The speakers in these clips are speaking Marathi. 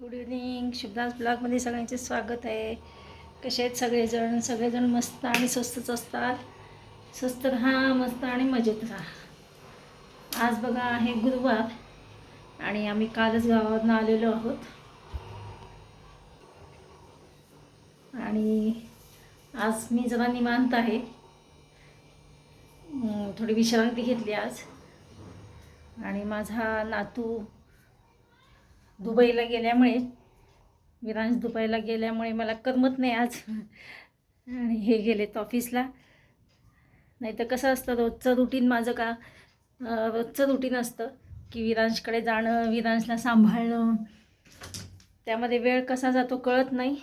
गुड इव्हनिंग शुभदास ब्लॉगमध्ये सगळ्यांचे स्वागत आहे. कसे आहेत सगळेजण? सगळेजण मस्त आणि स्वस्तच असतात. स्वस्त राहा मस्त आणि मजेत राहा आज बघा आहे गुरुवार आणि आम्ही कालच गावावरून आलेलो आहोत. आणि आज मी जरा निवांत आहे. थोडी विश्रांती घेतली आज. आणि माझा नातू दुबईला गेल्यामुळे विरांश दुबईला गेल्यामुळे मला करमत नाही आज. आणि हे गेलेत ऑफिसला. नाही तर कसं असतं रोजचं रुटीन माझं का रोजचं रुटीन असतं की विरांशकडे जाणं विरांशला सांभाळणं. त्यामध्ये वेळ कसा जातो कळत नाही.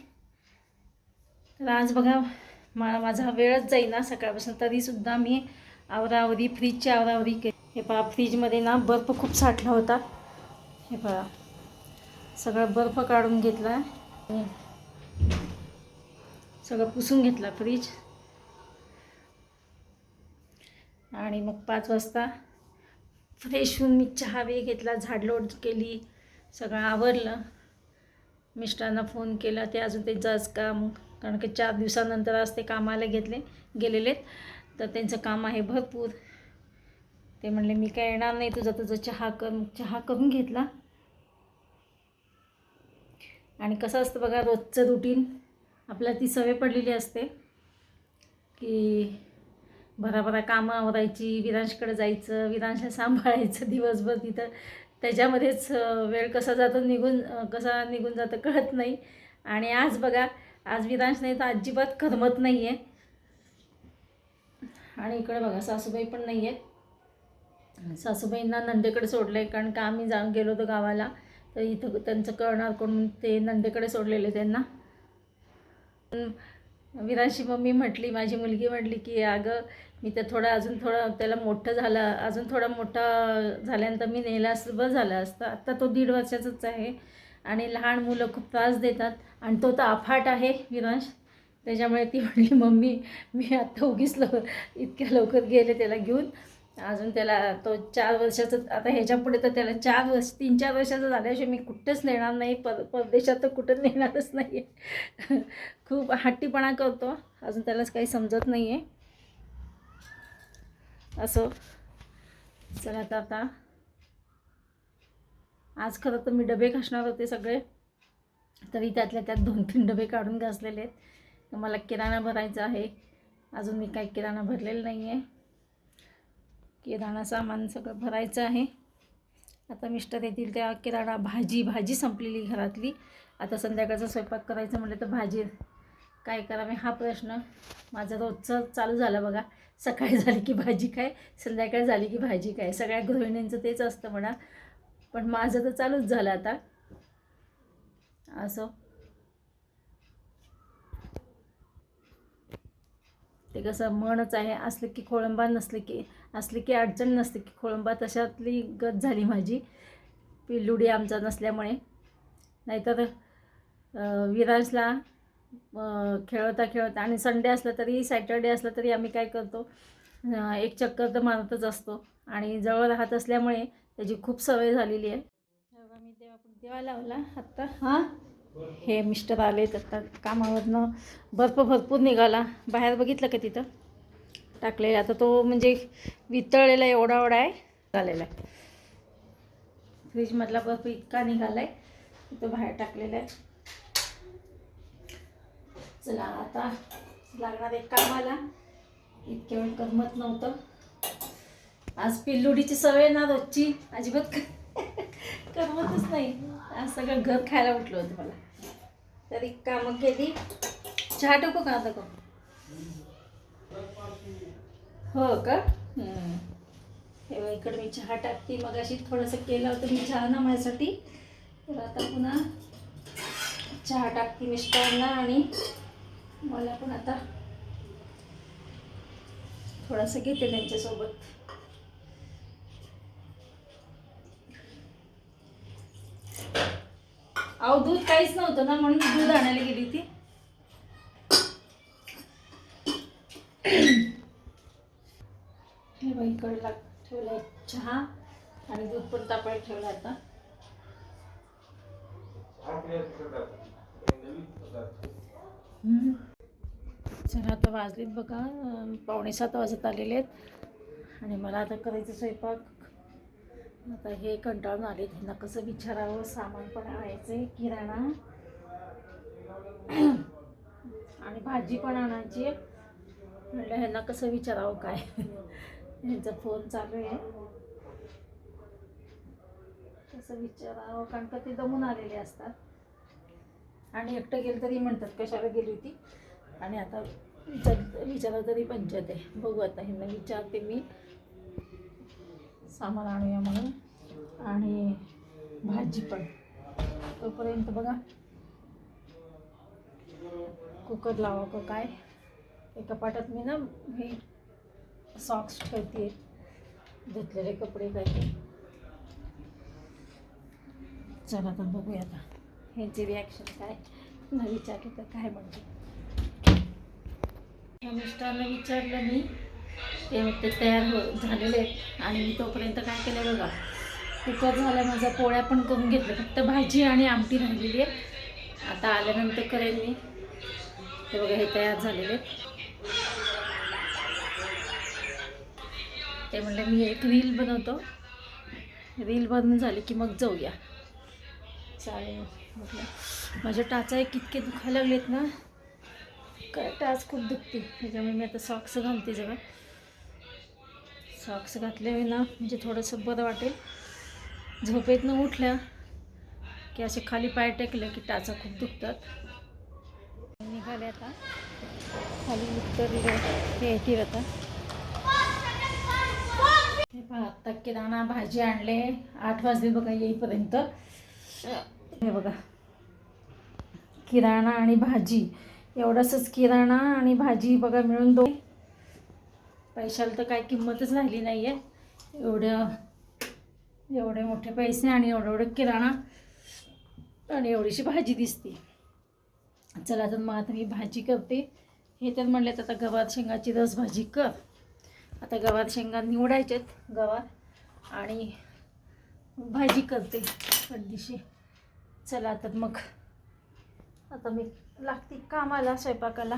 तर आज बघा मा माझा वेळच जाईना सकाळपासून. तरीसुद्धा मी आवरावरी फ्रीजची आवरावरी के हे पहा फ्रीजमध्ये ना बर्फ खूप साठला होता. हे पहा. सगळं बर्फ काढून घेतला. सगळं पुसून घेतला फ्रीज. आणि मग पाच वाजता फ्रेश होऊन मी चहा वे घेतला झाडलोट केली सगळं आवरलं. मिस्टरांना फोन केला ते अजून त्यांचं आज काम कारण की चार दिवसानंतर आज ते कामाला घेतले गेलेलेत. तर त्यांचं काम आहे भरपूर. ते म्हणले मी काय येणार नाही तुझा तुझं चहा कर मग चहा करून घेतला. आणि कसं असतं बघा रोजचं रुटीन आपल्याला ती सवय पडलेली असते की भराभरा कामं आवरायची विरांशकडे जायचं विरांशला सांभाळायचं दिवसभर तिथं. त्याच्यामध्येच वेळ कसा जातो निघून कसा निघून जातं कळत नाही. आणि आज बघा आज विरांश नाही तर अजिबात करमत नाही आहे आणि इकडे बघा सासूबाई पण नाही आहेत सासूबाईंना नंदेकडे सोडलं आहे कारण का आम्ही जाऊन गेलो होतो गावाला. तर इथं त्यांचं कळणार कोण ते नंदेकडे सोडलेले त्यांना. पण विरांशी मम्मी म्हटली माझी मुलगी म्हटली की अगं मी तर थोडं अजून थोडं त्याला मोठं झालं अजून थोडा मोठा झाल्यानंतर मी नेला असतं बरं झालं असतं. आत्ता तो दीड वर्षाचाच आहे आणि लहान मुलं खूप त्रास देतात आणि तो तर अफाट आहे विरांश. त्याच्यामुळे ती म्हटली मम्मी मी आत्ता उगीच लव इतक्या लवकर गेले त्याला घेऊन अजून त्याला तो चार वर्षाचं आता ह्याच्या पुढे तर त्याला चार वर्ष तीन चार वर्षाचं झाल्याशिवाय मी कुठंच नेणार नाही पर परदेशात तर कुठं नेणारच नाही आहे खूप हट्टीपणा करतो अजून त्यालाच काही समजत नाही आहे असं. चला तर आता. आज खरं तर मी डबे घासणार होते सगळे. तरी त्यातल्या त्यात दोन तीन डबे काढून घासलेले आहेत. मला किराणा भरायचा आहे. अजून मी काही किराणा भरलेला नाही आहे किराणा सामान सगळं भरायचं आहे. आता मिस्टर येतील त्या किराणा भाजी भाजी संपलेली घरातली. आता संध्याकाळचा स्वयंपाक करायचं म्हटलं तर भाजी काय करावे हा प्रश्न माझं रोजचं चालू झालं बघा. सकाळी झाली की भाजी काय संध्याकाळ झाली की भाजी काय. सगळ्या गृहिणींचं तेच असतं म्हणा. पण माझं तर चालूच झालं आता. असं. ते कसं म्हणच आहे असलं की खोळंबा नसले की असले की अडचण नसते की खोळंबा तशातली गत झाली माझी. पिल्लुडी आमचा नसल्यामुळे. नाहीतर विराजला अं, खेळता खेळता आणि संडे असला तरी सॅटर्डे असला तरी आम्ही काय करतो एक चक्कर तर मारतच असतो. आणि जवळ राहत असल्यामुळे त्याची खूप सवय झालेली आहे. तेव्हा मी देवा देवा लावला आत्ता. हां? हे मिस्टर आले आता कामावरनं बर्फ भरपूर निघाला. बाहेर बघितलं का तिथं? टाकलेला. आता तो म्हणजे वितळलेला एवढा एवढा आहे. झालेला आहे. फ्रीजमधला बर्फ इतका निघाला आहे तो बाहेर टाकलेला आहे. चला आता लागणार एक कामाला. इतक्या वेळ करमत नव्हतं. आज पिल्लुडीची सवय ना रोजची. अजिबात करमतच नाही. आज सगळं घर खायला उठलं होतं मला. तरी कामं केली. चहा टाकू का आता का हो का? हम्म. इकडे मी चहा टाकते. मग अशी थोडंसं केलं होतं मी चहा ना माझ्यासाठी. तर आता पुन्हा चहा टाकते मिस्टरांना आणि मला पण आता थोडंसं घेते त्यांच्यासोबत. अहो दूध काहीच नव्हतं ना म्हणून दूध आणायला गेली ती हे बाई कडला ठेवलाय चहा आणि दूध पण तापायला ठेवला आता. सर चला आता वाजलेत बघा. पावणे सात वाजत आलेले आहेत. आणि मला आता करायचं स्वयंपाक. आता हे कंटाळून आले त्यांना कसं विचारावं सामान पण आणायचं आहे किराणा. आणि भाजी पण आणायची म्हणलं म्हटलं ह्यांना कसं विचारावं काय? ह्यांचा फोन चालू आहे. कसं विचारावं? कारण का ते दमून आलेले असतात. आणि एकटं गेलं तरी म्हणतात कशाला गेली होती? आणि आता विचार विचारा तरी पंचायत आहे. बघू आता ह्यांना विचारते मी. सामान आणूया म्हणून. आणि भाजी पण. तोपर्यंत बघा. कुकर लावा का काय? एका कपाटात मी ना हे सॉक्स ठेवते धुतलेले कपडे काय ते. चला तर बघूया आता. ह्यांची रिॲक्शन काय? न विचारलं तर काय म्हणते ह्या मिस्टरला विचारलं मी. ते ते तयार हो झालेले आहेत. आणि मी तोपर्यंत काय केलं बघा कुकर झाला माझा पोळ्या पण करून घेतल्या. फक्त भाजी आणि आमटी राहिलेली आहे. आता आल्यानंतर करेन मी. ते बघा हे तयार झालेले आहेत. ते म्हणलं मी एक रील बनवतो. रील बनवून झाली की मग जाऊया. चालेल म्हटलं. माझ्या टाचा एक इतके दुखायला लागलेत ना. काय टाच खूप दुखते. त्याच्यामुळे मी आता सॉक्स घालते जरा. सॉक्स घातले ना म्हणजे थोडंसं बरं वाटेल. झोपेतनं उठल्या की असे खाली पाय टेकले की टाचा खूप दुखतात. निघाले आता. खाली उतरले. हे येतील आता. हे पहा आत्ता किराणा भाजी आणले. आठ वाजले बघा येईपर्यंत. हे बघा. किराणा आणि भाजी. एवढंसच किराणा आणि भाजी बघा मिळून दोन पैशाला तर काय किंमतच राहिली नाही आहे एवढं एवढे मोठे पैसे आणि एवढं एवढं किराणा आणि एवढीशी भाजी दिसते. चला तर मग आता मी भाजी करते. हे तर म्हणलेत आता गवार शेंगाची रस भाजी कर. आता गवार शेंगा निवडायच्यात गवार. आणि भाजी करते पडदिशी चला तर मग. आता मी लागते कामाला स्वयंपाकाला.